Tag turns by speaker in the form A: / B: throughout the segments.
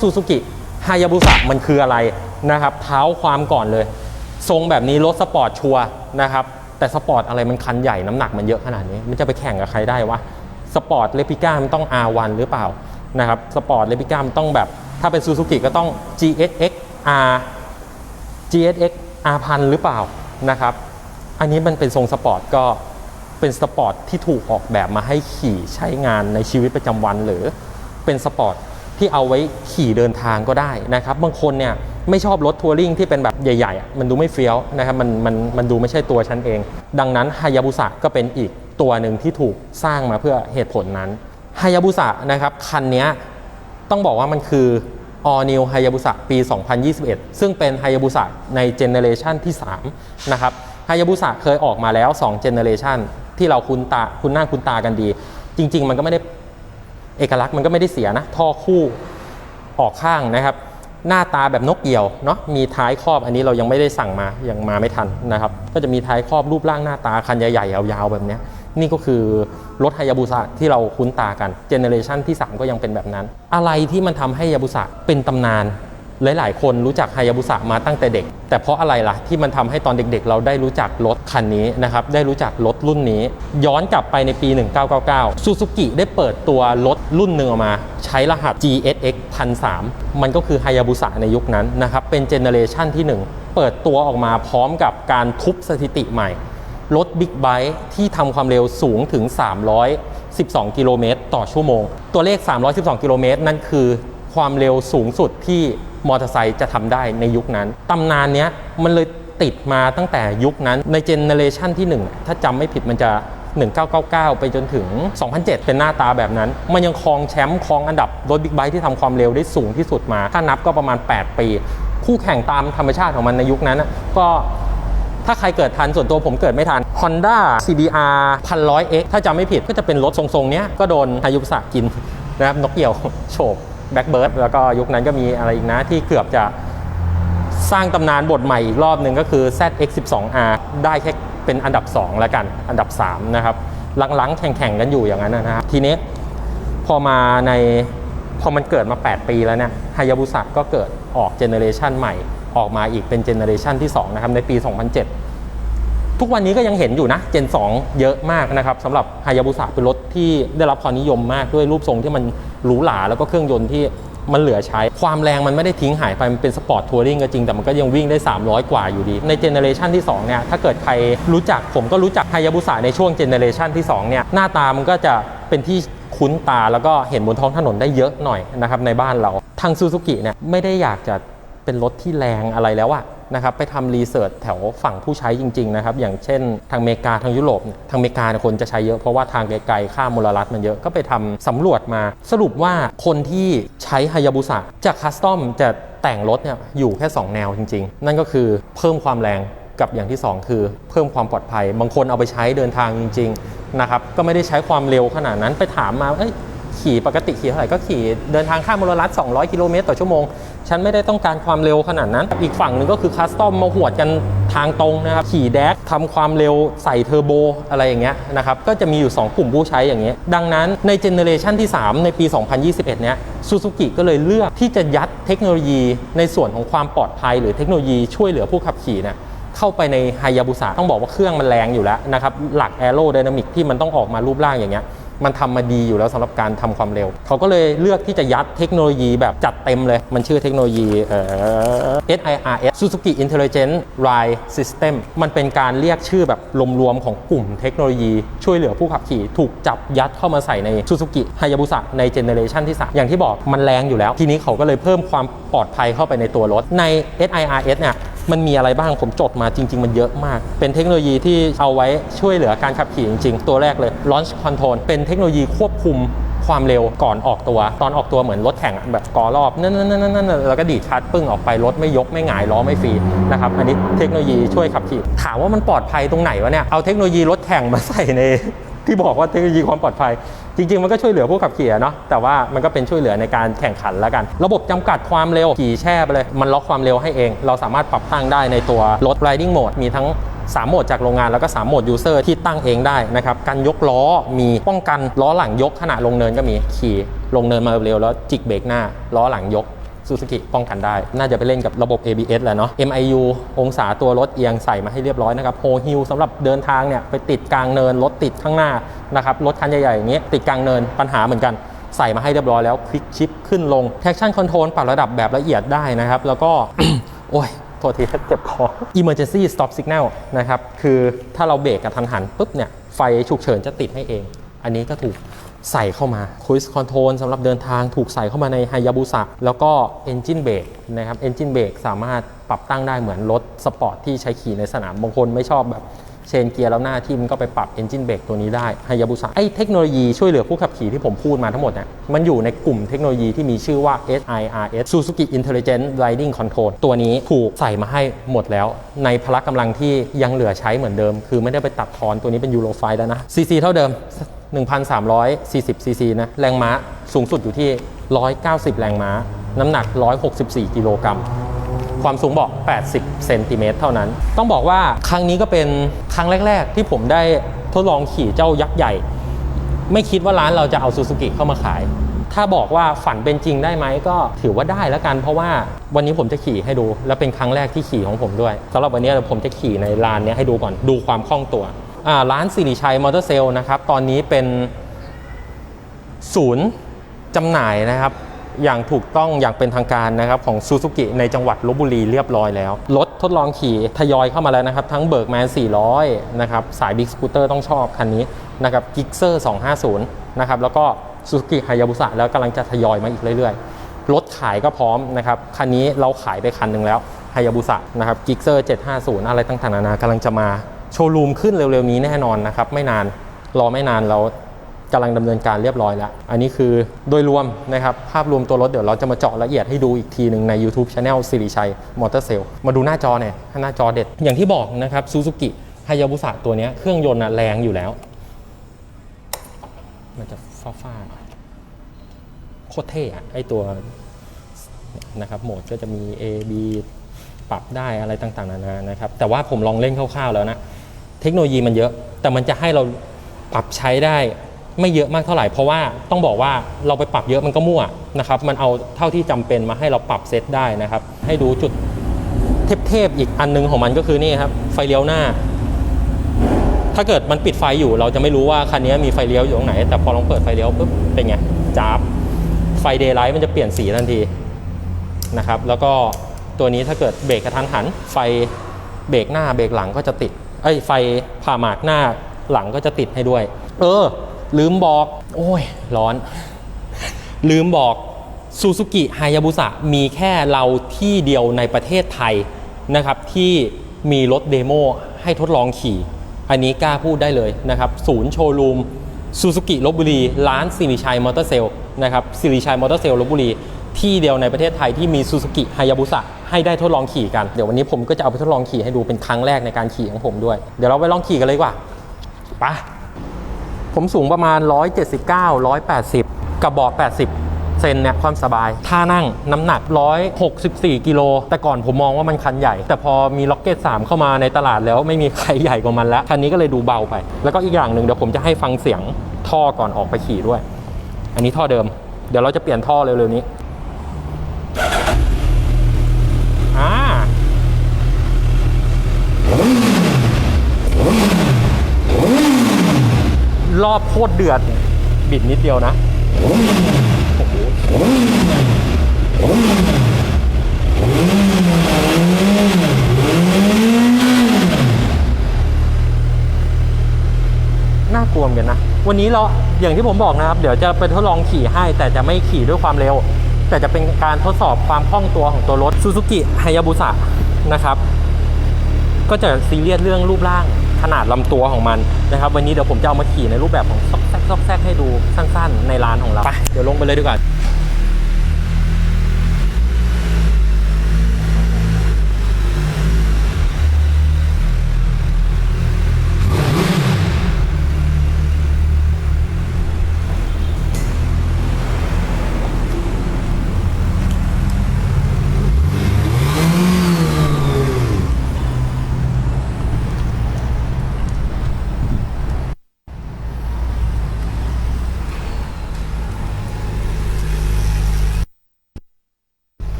A: ซูซูกิฮายาบุสะมันคืออะไรนะครับเท้าความก่อนเลย ทรงแบบนี้รถสปอร์ตชัวร์นะครับแต่สปอร์ตอะไรมันคันใหญ่น้ำหนักมันเยอะขนาดนี้ มันจะไปแข่งกับใครได้วะสปอร์ตเลปิก้ามันต้อง R1 หรือเปล่านะครับสปอร์ตเลปิก้ามันต้องแบบ ถ้าเป็นซูซูกิก็ต้อง GSX R GSX R พันหรือเปล่านะครับอันนี้มันเป็นทรงสปอร์ตก็เป็นสปอร์ตที่ถูกออกแบบมาให้ขี่ใช้งานในชีวิตประจำวันหรือเป็นสปอร์ต ที่เอาไว้ขี่เดินทางก็ได้นะครับ บางคนเนี่ยไม่ชอบรถทัวริงที่เป็นแบบใหญ่ๆ มันดูไม่เฟี้ยวนะครับ มันมันมันดูไม่ใช่ตัวฉันเอง ดังนั้นฮายาบุสะก็เป็นอีกตัวหนึ่งที่ถูกสร้างมาเพื่อเหตุผลนั้นฮายาบุสะนะครับคันนี้ต้องบอกว่ามันคือ All New Hayabusa ปี 2021 ซึ่งเป็น Hayabusa ในเจเนเรชันที่ 3 นะครับ Hayabusa เคยออกมาแล้ว2เจเนเรชันที่เราคุ้นตาคุ้นหน้าคุ้นตากันดี จริง ๆ มันก็ไม่ได้ เอกลักษณ์มันก็ไม่ได้เสียนะ ท่อคู่ออกข้างนะครับ หน้าตาแบบนกเหี่ยวเนาะมีท้ายครอบอันนี้เรายังไม่ได้สั่งมายังมาไม่ทันนะครับ ก็จะมีท้ายครอบรูปร่างหน้าตาคันใหญ่ๆยาวๆแบบนี้นี่ก็คือรถไฮยาบุสะที่เราคุ้นตากันเจเนเรชันที่ 3 ก็ยังเป็นแบบนั้น อะไรที่มันทำให้ยาบุสะเป็นตำนาน หลาย ๆ คนรู้จักไฮยาบุสะมาตั้งแต่เด็ก แต่เพราะอะไรล่ะที่มันทำให้ตอนเด็ก ๆ เราได้รู้จักรถคันนี้นะครับ ได้รู้จักรถรุ่นนี้ ย้อนกลับไปในปี 1999 ซูซูกิได้เปิดตัวรถรุ่นหนึ่งออกมา ใช้รหัส GSX 1003มันก็คือไฮยาบุสะในยุคนั้นนะครับ เป็นเจเนเรชันที่ 1 เปิดตัวออกมาพร้อมกับการทุบสถิติใหม่ รถบิ๊กไบค์ที่ทำความเร็วสูงถึง 312 กิโลเมตรต่อชั่วโมง ตัวเลข 312 กิโลเมตรนั่นคือความเร็วสูงสุดที่ มอเตอร์ไซค์จะทำได้ในยุคนั้นตำนานเนี้ยมันเลยติดมาตั้งแต่ยุคนั้นในเจเนเรชันที่ 1 ถ้าจำไม่ผิดมันจะ 1999 ไปจนถึง 2007 เป็นหน้าตาแบบนั้น มันยังครองแชมป์ครองอันดับรถบิ๊กไบค์ที่ทำความเร็วได้สูงที่สุดมา ถ้านับก็ประมาณ 8 ปี คู่แข่งตามธรรมชาติของมันในยุคนั้นก็ถ้าใครเกิดทันส่วนตัวผมเกิดไม่ทัน Honda CBR 1100X ถ้าจำไม่ผิดก็จะเป็นรถทรงๆเนี้ยก็โดนอายุสะกินนะครับนกเหี่ยวโฉบ แบ็กเบิร์ดแล้วก็ยุคนั้นก็มีอะไรอีกนะที่เกือบจะสร้างตำนานบทใหม่อีกรอบหนึ่งก็คือ ZX12R ได้แค่เป็นอันดับ 2 แล้วกัน อันดับ 3 นะครับ หลังๆ แข่งๆ กันอยู่อย่างนั้นนะครับ ทีนี้พอมาในพอมันเกิดมา 8 ปีแล้วเนี่ยฮายาบุสะก็เกิดออกเจเนเรชันใหม่ ออกมาอีกเป็นเจเนเรชันที่ 2 นะครับ ในปี 2007 ทุกวันนี้ก็ยังเห็นอยู่นะเจน 2 เยอะมากนะครับสำหรับฮายาบุสะเป็นรถที่ได้รับความนิยมมากด้วยรูปทรงที่มัน หรูหราแล้วก็เครื่องยนต์ที่มันเหลือใช้ ความแรงมันไม่ได้ทิ้งหายไป มันเป็นสปอร์ตทัวริงก็จริง แต่มันก็ยังวิ่งได้ 300 กว่าอยู่ดี ในเจเนเรชันที่ 2 เนี่ย ถ้าเกิดใครรู้จักผมก็รู้จักไฮยาบุสะในช่วงเจเนเรชันที่ 2 เนี่ย หน้าตามันก็จะเป็นที่คุ้นตาแล้วก็เห็นบนท้องถนนได้เยอะหน่อยนะครับในบ้านเรา ทางซูซูกิเนี่ยไม่ได้อยากจะเป็นรถที่แรงอะไรแล้วอะ นะครับไปทำรีเสิร์ชแถวฝั่งผู้ใช้จริงๆนะครับอย่างเช่นทางอเมริกาทางยุโรปเนี่ยทางอเมริกาคนจะใช้เยอะเพราะว่าทางไกลๆค่ามลรัฐมันเยอะก็ไปทำสำรวจมา สรุปว่าคนที่ใช้ฮายาบุสะจากคัสตอมจะแต่งรถเนี่ยอยู่แค่ 2 แนวจริง ๆ นั่นก็คือเพิ่มความแรงกับอย่างที่ 2 คือเพิ่มความปลอดภัย บางคนเอาไปใช้เดินทางจริง ๆ นะครับ ก็ไม่ได้ใช้ความเร็วขนาดนั้นไปถามมาเอ้ย ขี่ปกติขี่เท่าไหร่ก็ขี่เดินทางข้ามมลรัฐ200 กิโลเมตรต่อชั่วโมง ฉันไม่ได้ต้องการความเร็วขนาดนั้น อีกฝั่งหนึ่งก็คือคัสตอมมาหวดกันทางตรงนะครับ ขี่แดกทำความเร็วใส่เทอร์โบอะไรอย่างเงี้ยนะครับ ก็จะมีอยู่ 2 กลุ่มผู้ใช้อย่างเงี้ยดังนั้นในเจเนเรชันที่ 3 ในปี 2021 เนี้ยซูซูกิก็เลยเลือกที่จะยัดเทคโนโลยีในส่วนของความปลอดภัย หรือเทคโนโลยีช่วยเหลือผู้ขับขี่เนี่ยเข้าไปในไฮยาบุสะต้องบอกว่าเครื่องมันแรงอยู่แล้วนะครับหลักแอโรไดนามิกที่มันต้องออกมารูปร่างอย่างเงี้ย มันทำมาดีอยู่แล้วสำหรับการทำความเร็ว เขาก็เลยเลือกที่จะยัดเทคโนโลยีแบบจัดเต็มเลย มันชื่อเทคโนโลยีเอ่อ SIRS Suzuki Intelligent Ride System มันเป็นการเรียกชื่อแบบรวมๆของกลุ่มเทคโนโลยีช่วยเหลือผู้ขับขี่ ถูกจับยัดเข้ามาใส่ใน Suzuki Hayabusa ในเจเนเรชันที่ 3 อย่างที่บอกมันแรงอยู่แล้ว ทีนี้เขาก็เลยเพิ่มความปลอดภัยเข้าไปในตัวรถใน SIRS เนี่ย มันมีอะไรบ้างผมจดมาจริง ๆ มันเยอะมาก เป็นเทคโนโลยีที่เอาไว้ช่วยเหลือการขับขี่จริง ๆ ตัวแรกเลย Launch Control เป็นเทคโนโลยีควบคุมความเร็วก่อนออกตัว ตอนออกตัวเหมือนรถแข่งแบบกอรอบนั่นนั่นนั่นนั่นแล้วก็ดีดคลัดปึ้งออกไปรถไม่ยกไม่หงายล้อไม่ฟรีนะครับอันนี้เทคโนโลยีช่วยขับขี่ถามว่ามันปลอดภัยตรงไหนวะเนี่ยเอาเทคโนโลยีรถแข่งมาใส่ใน ที่บอกว่าเทคโนโลยีความปลอดภัย จริง ๆ มันก็ช่วยเหลือผู้ขับขี่เนาะแต่ว่ามันก็เป็นช่วยเหลือในการแข่งขันแล้วกัน ระบบจำกัดความเร็วขี่แช่ไปเลย มันล็อกความเร็วให้เอง เราสามารถปรับตั้งได้ในตัวรถ riding mode มีทั้ง3โหมดจากโรงงานแล้วก็ 3 โหมด user ที่ตั้งเองได้นะครับการยกล้อมีป้องกันล้อหลังยกขณะลงเนินก็มีขี่ลงเนินมาเร็วแล้วจิกเบรกหน้าล้อหลังยก ซูซูกิป้องกันได้ น่าจะไปเล่นกับระบบ ABS แหละเนาะ MIU องศาตัวรถเอียงใส่มาให้เรียบร้อยนะครับโฮฮิลสำหรับเดินทางเนี่ยไปติดกลางเนิน รถติดข้างหน้านะครับรถคันใหญ่ๆอย่างนี้ติดกลางเนินปัญหาเหมือนกันใส่มาให้เรียบร้อยแล้วคลิกชิปขึ้นลง traction control ปรับระดับแบบละเอียดได้นะครับ แล้วก็ โอ้ยโทษทีเจ็บคอ emergency stop signal นะครับ คือถ้าเราเบรกกับทันหันปุ๊บเนี่ย ไฟฉุกเฉินจะติดให้เอง อันนี้ก็ถูก ใส่เข้ามา cruise control สำหรับเดินทางถูกใส่เข้ามาในไฮยาบุสะแล้วก็ engine brake นะครับ engine brake สามารถปรับตั้งได้เหมือนรถสปอร์ตที่ใช้ขี่ในสนามบางคนไม่ชอบแบบ เชนเกียร์แล้วหน้าที่มันก็ไปปรับ engine brake ตัวนี้ได้ไฮยาบุสะไอ้เทคโนโลยีช่วยเหลือผู้ขับขี่ที่ผมพูดมาทั้งหมดเนี่ยมันอยู่ในกลุ่มเทคโนโลยีที่มีชื่อว่า SIRS Suzuki Intelligent Riding Control ตัวนี้ถูกใส่มาให้หมดแล้ว ในพละกำลังที่ยังเหลือใช้เหมือนเดิม คือไม่ได้ไปตัดทอนตัวนี้เป็นยูโรไฟแล้วนะ CC เท่าเดิม 1,340ซีซีนะแรงม้าสูงสุดอยู่ที่ 190 แรงม้า น้ำหนัก 164 กิโลกรัม ความสูงเบาะ80 เซนติเมตรเท่านั้น ต้องบอกว่าครั้งนี้ก็เป็นครั้งแรก ๆ ที่ผมได้ทดลองขี่เจ้ายักษ์ใหญ่ ไม่คิดว่าร้านเราจะเอาซูซูกิเข้ามาขาย ถ้าบอกว่าฝันเป็นจริงได้ไหมก็ถือว่าได้แล้วกัน เพราะว่าวันนี้ผมจะขี่ให้ดู และเป็นครั้งแรกที่ขี่ของผมด้วยสำหรับวันนี้ผมจะขี่ในร้านนี้ให้ดูก่อนดูความคล่องตัวร้านสิริชัยมอเตอร์เซลนะครับตอนนี้เป็นศูนย์จำหน่ายนะครับ อย่างถูกต้องอย่างเป็นทางการนะครับของซูซูกิในจังหวัดลบบุรีเรียบร้อยแล้ว รถทดลองขี่ทยอยเข้ามาแล้วนะครับ ทั้งเบิร์กแมน 400 นะครับ สายบิ๊กสกูตเตอร์ต้องชอบคันนี้นะครับกิกเซอร์ 250 นะครับ แล้วก็ซูซูกิฮายาบุสะแล้วกำลังจะทยอยมาอีกเรื่อยๆ รถขายก็พร้อมนะครับ คันนี้เราขายไปคันหนึ่งแล้วฮายาบุสะนะครับกิกเซอร์ 750 อะไรต่างๆนานากำลังจะมาโชว์รูมขึ้นเร็วๆนี้แน่นอนนะครับไม่นานรอไม่นานเรา กำลังดำเนินการเรียบร้อยแล้ว อันนี้คือโดยรวมนะครับ ภาพรวมตัวรถเดี๋ยวเราจะมาเจาะละเอียดให้ดูอีกทีหนึ่งใน YouTube Channel สิริชัยมอเตอร์เซลมาดูหน้าจอเนี่ยหน้าจอเด็ด อย่างที่บอกนะครับซูซูกิฮายาบุสะตัวนี้เครื่องยนต์นะแรงอยู่แล้ว มันจะฟ้าๆหน่อยโคตรเท่อะไอตัวนะครับโหมดก็จะมี A B ปรับได้อะไรต่างๆนานานะครับ แต่ว่าผมลองเล่นคร่าวๆแล้วนะ เทคโนโลยีมันเยอะ แต่มันจะให้เราปรับใช้ได้ ไม่เยอะมากเท่าไหร่เพราะว่าต้องบอกว่าเราไปปรับเยอะมันก็มั่วนะครับมันเอาเท่าที่จำเป็นมาให้เราปรับเซตได้นะครับ ให้ดูจุดเทพๆอีกอันนึงของมันก็คือนี่ครับไฟเลี้ยวหน้า ถ้าเกิดมันปิดไฟอยู่ เราจะไม่รู้ว่าคันนี้มีไฟเลี้ยวอยู่ตรงไหน แต่พอลองเปิดไฟเลี้ยวปุ๊บเป็นไงจ้าบไฟเดย์ไลท์มันจะเปลี่ยนสีทันทีนะครับแล้วก็ตัวนี้ถ้าเกิดเบรกกระทันหัน ไฟเบรกหน้าเบรกหลังก็จะติดเอ้ไฟผ่าหมากหน้าหลังก็จะติดให้ด้วย เออ ลืมบอก โอ้ย ร้อน ลืมบอกซูซูกิไฮยาบุสะมีแค่เราที่เดียวในประเทศไทยนะครับที่มีรถเดโมให้ทดลองขี่ อันนี้กล้าพูดได้เลยนะครับศูนย์โชว์รูมซูซูกิลบบุรี ร้านสิริชัยมอเตอร์เซลนะครับสิริชัยมอเตอร์เซลลบบุรี ที่เดียวในประเทศไทยที่มีซูซูกิไฮยาบุสะให้ได้ทดลองขี่กัน เดี๋ยววันนี้ผมก็จะเอาไปทดลองขี่ให้ดูเป็นครั้งแรกในการขี่ของผมด้วย เดี๋ยวเราไปลองขี่กันเลยดีกว่าไป ผมสูงประมาณ 179 180กับเบาะ80เซนเนี่ยความสบายท่านั่งน้ำหนัก 164 กิโล แต่ก่อนผมมองว่ามันคันใหญ่ แต่พอมีล็อกเก็ต 3 เข้ามาในตลาดแล้วไม่มีใครใหญ่กว่ามันแล้ว คันนี้ก็เลยดูเบาไป แล้วก็อีกอย่างหนึ่งเดี๋ยวผมจะให้ฟังเสียงท่อก่อนออกไปขี่ด้วย อันนี้ท่อเดิม เดี๋ยวเราจะเปลี่ยนท่อเร็วๆนี้อ่า รอบโคตรเดือด บิดนิดเดียวนะโอ้โหน่ากลัวเหมือนกันนะ วันนี้เราอย่างที่ผมบอกนะครับ เดี๋ยวจะไปทดลองขี่ให้ แต่จะไม่ขี่ด้วยความเร็ว แต่จะเป็นการทดสอบความคล่องตัวของตัวรถ Suzuki Hayabusa นะครับ ก็จะซีเรียสเรื่องรูปร่าง ขนาดลำตัวของมันนะครับ วันนี้เดี๋ยวผมจะเอามาขี่ในรูปแบบของซอกแซกซอกแซกให้ดูสั้นๆ ในร้านของเราไปเดี๋ยวลงไปเลยดีกว่า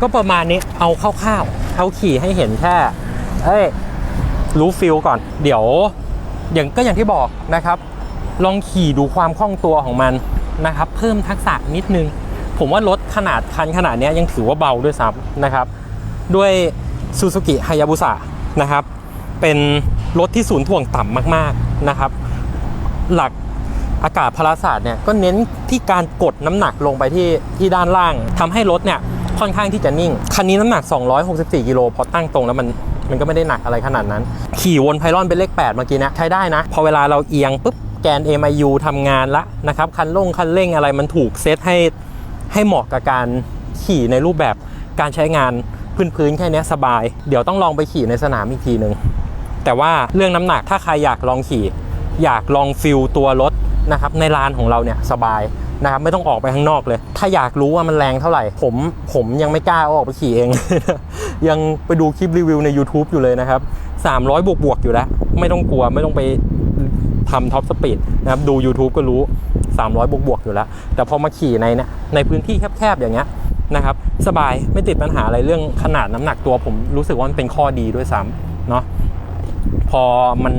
A: ก็ประมาณนี้เอาคร่าวๆเอาขี่ให้เห็นแค่เอ้ยรู้ฟิลก่อน เดี๋ยวอย่างก็อย่างที่บอกนะครับ ลองขี่ดูความคล่องตัวของมันนะครับ เพิ่มทักษะนิดนึง ผมว่ารถขนาดคันขนาดนี้ยังถือว่าเบาด้วยซ้ำนะครับ ด้วยซูซูกิ a ายาบุสะนะครับ เป็นรถที่ศูนย์ถ่วงต่ำมากๆนะครับ หลักอากาศพลาศาสตร์เนี่ยก็เน้นที่การกดน้ำหนักลงไปที่ที่ด้านล่างทำให้รถเนี่ย ค่อนข้างที่จะนิ่ง คันนี้น้ำหนัก 264กิโลพอตั้งตรงแล้วมันมันก็ไม่ได้หนักอะไรขนาดนั้น ขี่วนไพลอนเป็นเลข 8 เมื่อกี้นะ ใช้ได้นะ พอเวลาเราเอียงปุ๊บแกน MIU ทำงานละนะครับ คันลงคันเร่งอะไรมันถูกเซตให้ให้เหมาะกับการขี่ในรูปแบบการใช้งานพื้นๆแค่นี้สบาย เดี๋ยวต้องลองไปขี่ในสนามอีกทีหนึ่งแต่ว่าเรื่องน้ำหนักถ้าใครอยากลองขี่ อยากลองฟิลตัวรถนะครับในลานของเราเนี่ยสบาย นะครับไม่ต้องออกไปข้างนอกเลย ถ้าอยากรู้ว่ามันแรงเท่าไหร่ ผมผมยังไม่กล้าเอาออกไปขี่เอง ยังไปดูคลิปรีวิวใน YouTube อยู่เลยนะครับ 300 บวกบวกอยู่แล้ว ไม่ต้องกลัวไม่ต้องไปทำท็อปสปีดนะครับดู YouTube ก็รู้ 300 บวกบวกอยู่แล้ว แต่พอมาขี่ในเนี่ยในพื้นที่แคบๆอย่างเงี้ยนะครับสบายไม่ติดปัญหาอะไรเรื่องขนาดน้ำหนักตัว ผมรู้สึกว่ามันเป็นข้อดีด้วยซ้ำเนาะพอมัน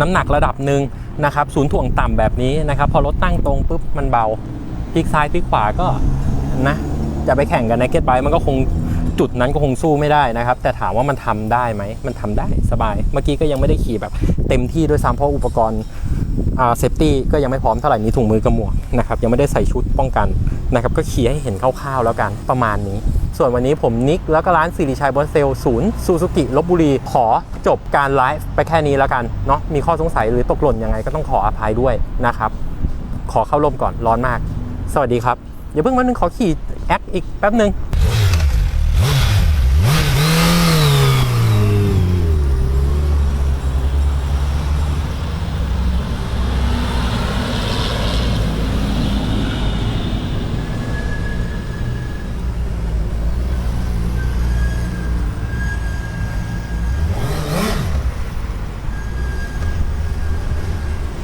A: น้ำหนักระดับหนึ่งนะครับศูนย์ถ่วงต่ำแบบนี้นะครับ พอรถตั้งตรงปุ๊บมันเบา ลิกซ้ายพลิกขวาก็นะจะไปแข่งกันในเก็ตไบมันก็คงจุดนั้นก็คงสู้ไม่ได้นะครับ แต่ถามว่ามันทำได้ไหม มันทำได้สบาย เมื่อกี้ก็ยังไม่ได้ขี่แบบเต็มที่ด้วยซ้ำเพราะอุปกรณ์เซฟตี้ก็ยังไม่พร้อมเท่าไหร่มีถุงมือกับหมวกนะครับยังไม่ได้ใส่ชุดป้องกันนะครับก็ขี่ให้เห็นคร่าวๆแล้วกันประมาณนี้ ส่วนวันนี้ผมนิกแล้วก็ร้านสิริชัยบอนเซลศูนย์ซูซูกิลบบุรีขอจบการไลฟ์ไปแค่นี้แล้วกันเนาะมีข้อสงสัยหรือตกหล่นยังไงก็ต้องขออภัยด้วยนะครับขอเข้าร่มก่อนร้อนมาก สวัสดีครับอย่าเพิ่งมานึงขอขี่แอคอีกแป๊บหนึ่ง